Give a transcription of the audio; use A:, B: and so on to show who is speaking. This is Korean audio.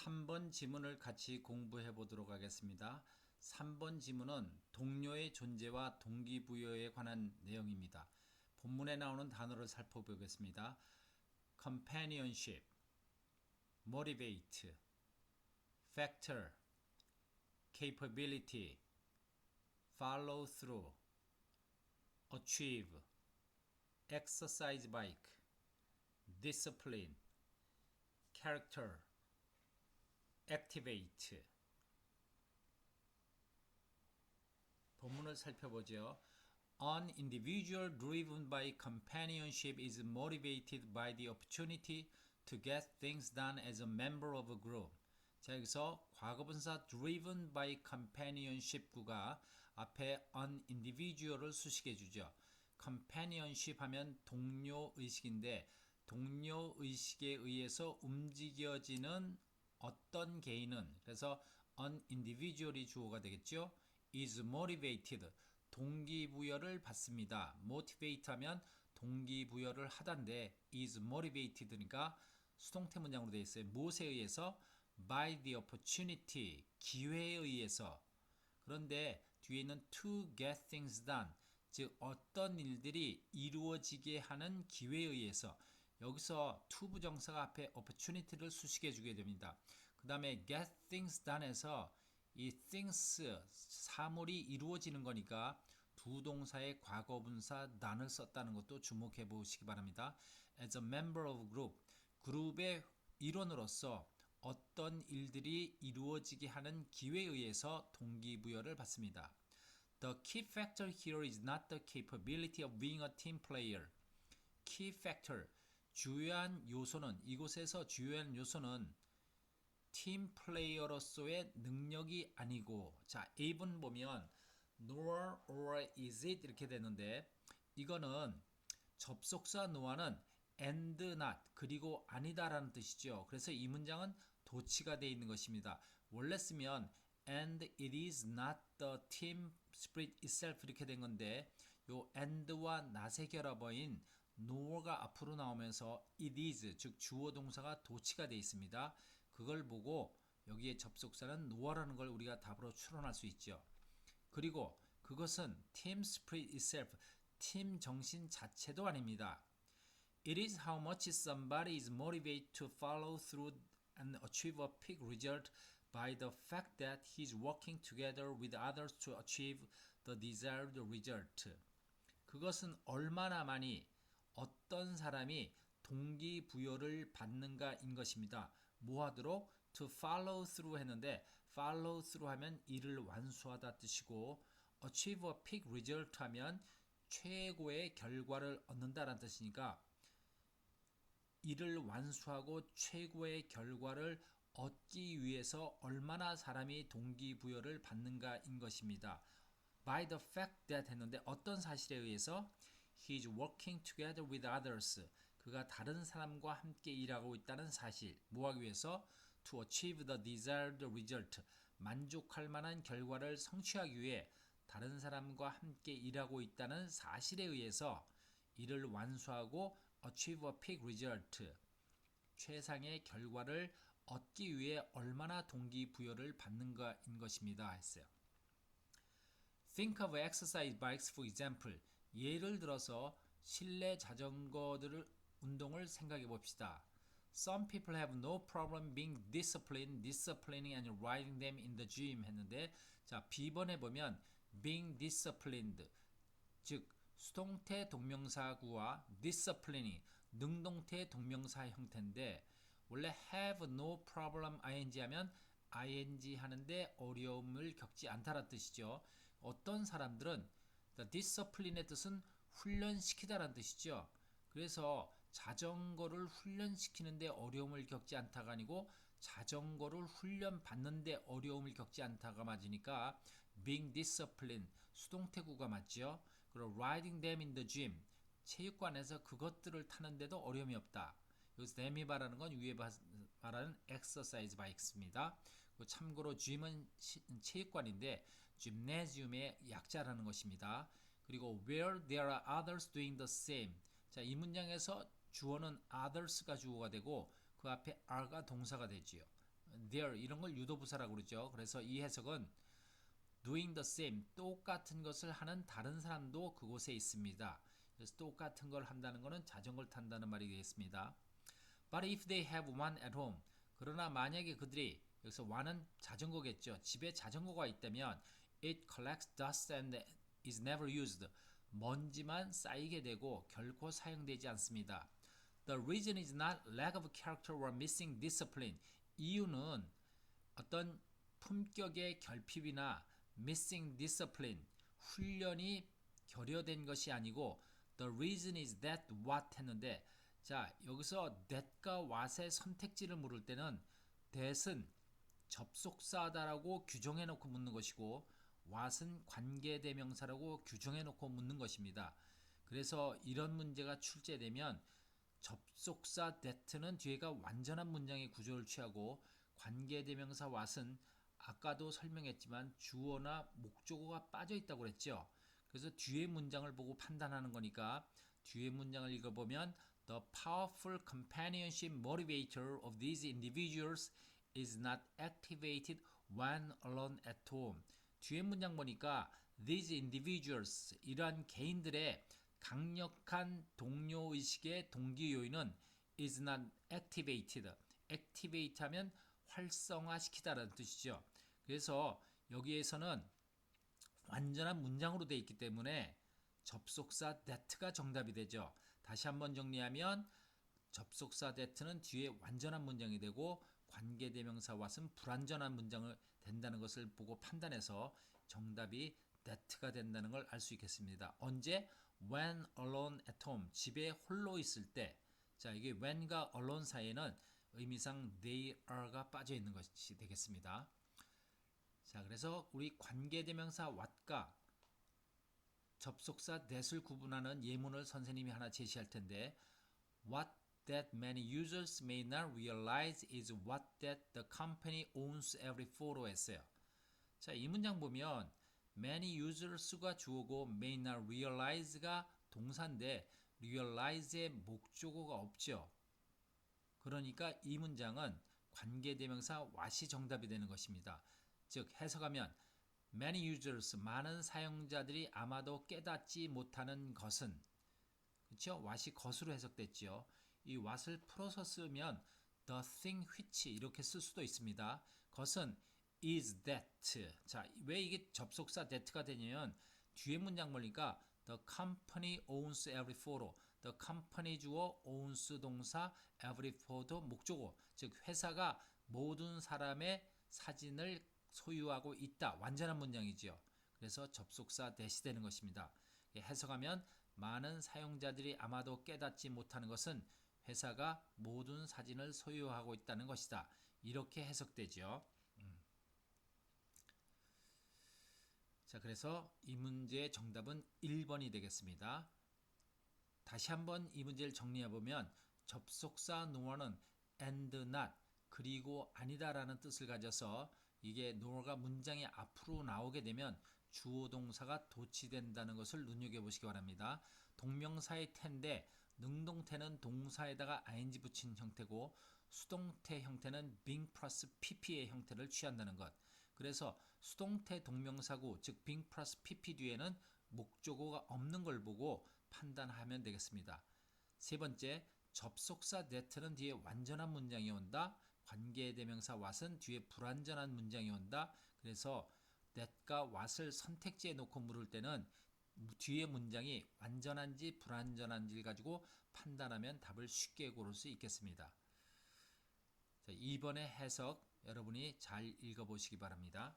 A: 3번 지문을 같이 공부해 보도록 하겠습니다. 3번 지문은 동료의 존재와 동기부여에 관한 내용입니다. 본문에 나오는 단어를 살펴보겠습니다. companionship, motivate, factor, capability, follow through, achieve, exercise bike, discipline, character, activate. 본문을 살펴보죠. An individual driven by companionship is motivated by the opportunity to get things done as a member of a group. 자, 여기서 과거분사 driven by companionship 구가 앞에 an individual을 수식해 주죠. companionship 하면 동료 의식인데 동료 의식에 의해서 움직여지는 어떤 개인은 그래서 an individual이 주어가 되겠죠. is motivated 동기부여를 받습니다. motivate 하면 동기부여를 하단데 is motivated니까 수동태 문장으로 되어 있어요. 무엇에 의해서 by the opportunity 기회에 의해서 그런데 뒤에 있는 to get things done 즉 어떤 일들이 이루어지게 하는 기회에 의해서 여기서 to 부정사가 앞에 opportunity를 수식해 주게 됩니다. 그 다음에 get things done에서 이 things 사물이 이루어지는 거니까 두 동사의 과거 분사 done을 썼다는 것도 주목해 보시기 바랍니다. As a member of group, 그룹의 일원으로서 어떤 일들이 이루어지게 하는 기회에 의해서 동기부여를 받습니다. The key factor here is not the capability of being a team player. Key factor, 주요한 요소는 이곳에서 주요한 요소는 팀 플레이어로서의 능력이 아니고 자 A분 보면 nor or is it 이렇게 되는데 이거는 접속사 no아는 and not 그리고 아니다라는 뜻이죠. 그래서 이 문장은 도치가 되어 있는 것입니다. 원래 쓰면 and it is not the team spirit itself 이렇게 된 건데 요 and와 not의 결합어인 nor가 앞으로 나오면서 it is 즉 주어 동사가 도치가 되어 있습니다. 그걸 보고 여기에 접속사는 no라는 걸 우리가 답으로 추론할 수 있죠. 그리고 그것은 team spirit itself 팀 정신 자체도 아닙니다. It is how much somebody is motivated to follow through and achieve a peak result by the fact that he is working together with others to achieve the desired result. 그것은 얼마나 많이 어떤 사람이 동기부여를 받는가인 것입니다. 뭐 하도록? to follow through 했는데 follow through 하면 일을 완수하다 뜻이고 achieve a peak result 하면 최고의 결과를 얻는다라는 뜻이니까 일을 완수하고 최고의 결과를 얻기 위해서 얼마나 사람이 동기부여를 받는가인 것입니다. By the fact that 했는데 어떤 사실에 의해서 he is working together with others 그가 다른 사람과 함께 일하고 있다는 사실 뭐하기 위해서 to achieve the desired result 만족할 만한 결과를 성취하기 위해 다른 사람과 함께 일하고 있다는 사실에 의해서 이를 완수하고 achieve a peak result 최상의 결과를 얻기 위해 얼마나 동기부여를 받는가인 것입니다 했어요. Think of exercise bikes for example. 예를 들어서 실내 자전거들을 운동을 생각해 봅시다. Some people have no problem being disciplined, disciplining and riding them in the gym 했는데 자 B번에 보면 being disciplined 즉 수동태 동명사구와 disciplining 능동태 동명사 형태인데 원래 have no problem ing 하면 ing 하는데 어려움을 겪지 않다라는 뜻이죠. 어떤 사람들은 discipline의 뜻은 훈련시키다라는 뜻이죠. 그래서 자전거를 훈련시키는데 어려움을 겪지 않다가 아니고 자전거를 훈련 받는데 어려움을 겪지 않다가 맞으니까 being disciplined 수동태구가 맞죠. 그리고 riding them in the gym 체육관에서 그것들을 타는데도 어려움이 없다. 여기서 them이 말하는 건 위에 말하는 exercise bikes입니다. 참고로 gym은 체육관인데 gymnasium의 약자라는 것입니다. 그리고 where there are others doing the same 자, 이 문장에서 주어는 others가 주어가 되고 그 앞에 are가 동사가 되지요. there 이런 걸 유도부사라고 그러죠. 그래서 이 해석은 doing the same 똑같은 것을 하는 다른 사람도 그곳에 있습니다. 그래서 똑같은 걸 한다는 것은 자전거를 탄다는 말이 되겠습니다. But if they have one at home 그러나 만약에 그들이 여기서 one은 자전거겠죠. 집에 자전거가 있다면 it collects dust and is never used. 먼지만 쌓이게 되고 결코 사용되지 않습니다. The reason is not lack of character or missing discipline. 이유는 어떤 품격의 결핍이나 missing discipline, 훈련이 결여된 것이 아니고 the reason is that what 했는데 자 여기서 that과 what의 선택지를 물을 때는 that은 접속사다라고 규정해 놓고 묻는 것이고 what은 관계 대명사라고 규정해 놓고 묻는 것입니다. 그래서 이런 문제가 출제되면 접속사 that는 뒤에가 완전한 문장의 구조를 취하고 관계 대명사 what은 아까도 설명했지만 주어나 목적어가 빠져 있다고 그랬죠. 그래서 뒤에 문장을 보고 판단하는 거니까 뒤에 문장을 읽어보면 The powerful companionship motivator of these individuals is not activated when alone at home. 뒤에 문장 보니까 these individuals 이러한 개인들의 강력한 동료 의식의 동기 요인은 is not activated. activate 하면 활성화시키다라는 뜻이죠. 그래서 여기에서는 완전한 문장으로 되어 있기 때문에 접속사 that가 정답이 되죠. 다시 한번 정리하면 접속사 that는 뒤에 완전한 문장이 되고 관계대명사 what은 불완전한 문장을 된다는 것을 보고 판단해서 정답이 that가 된다는 걸 알 수 있겠습니다. 언제? when alone at home 집에 홀로 있을 때. 자, 이게 when과 alone 사이에는 의미상 they are가 빠져 있는 것이 되겠습니다. 자, 그래서 우리 관계대명사 what과 접속사 that을 구분하는 예문을 선생님이 하나 제시할 텐데 what that many users may not realize is what that the company owns every photo 했어요. 자, 이 문장 보면 many users가 주어고 may not realize가 동사인데 realize의 목적어가 없죠. 그러니까 이 문장은 관계대명사 what이 정답이 되는 것입니다. 즉 해석하면 many users 많은 사용자들이 아마도 깨닫지 못하는 것은 그렇죠? what이 것으로 해석됐죠. 이 what을 풀어서 쓰면 the thing which 이렇게 쓸 수도 있습니다. 것은 is that. 자, 왜 이게 접속사 that가 되냐면 뒤에 문장 보니까 the company owns every photo. the company 주어 owns 동사 every photo 목적어. 즉 회사가 모든 사람의 사진을 소유하고 있다. 완전한 문장이지요. 그래서 접속사 that이 되는 것입니다. 해석하면 많은 사용자들이 아마도 깨닫지 못하는 것은 회사가 모든 사진을 소유하고 있다는 것이다. 이렇게 해석되죠. 음. 자, 그래서 이 문제의 정답은 1번이 되겠습니다. 다시 한번 이 문제를 정리해 보면 접속사 nor는 and not 그리고 아니다라는 뜻을 가져서 이게 nor가 문장의 앞으로 나오게 되면 주어 동사가 도치된다는 것을 눈여겨 보시기 바랍니다. 동명사의 텐데 능동태는 동사에다가 ing 붙인 형태고 수동태 형태는 being 플러스 pp의 형태를 취한다는 것. 그래서 수동태 동명사구 즉 being 플러스 pp 뒤에는 목적어가 없는 걸 보고 판단하면 되겠습니다. 세 번째, 접속사 that는 뒤에 완전한 문장이 온다. 관계대명사 what은 뒤에 불완전한 문장이 온다. 그래서 that과 what을 선택지에 놓고 물을 때는 뒤에 문장이 완전한지 불완전한지를 가지고 판단하면 답을 쉽게 고를 수 있겠습니다. 자, 2번의 해석 여러분이 잘 읽어보시기 바랍니다.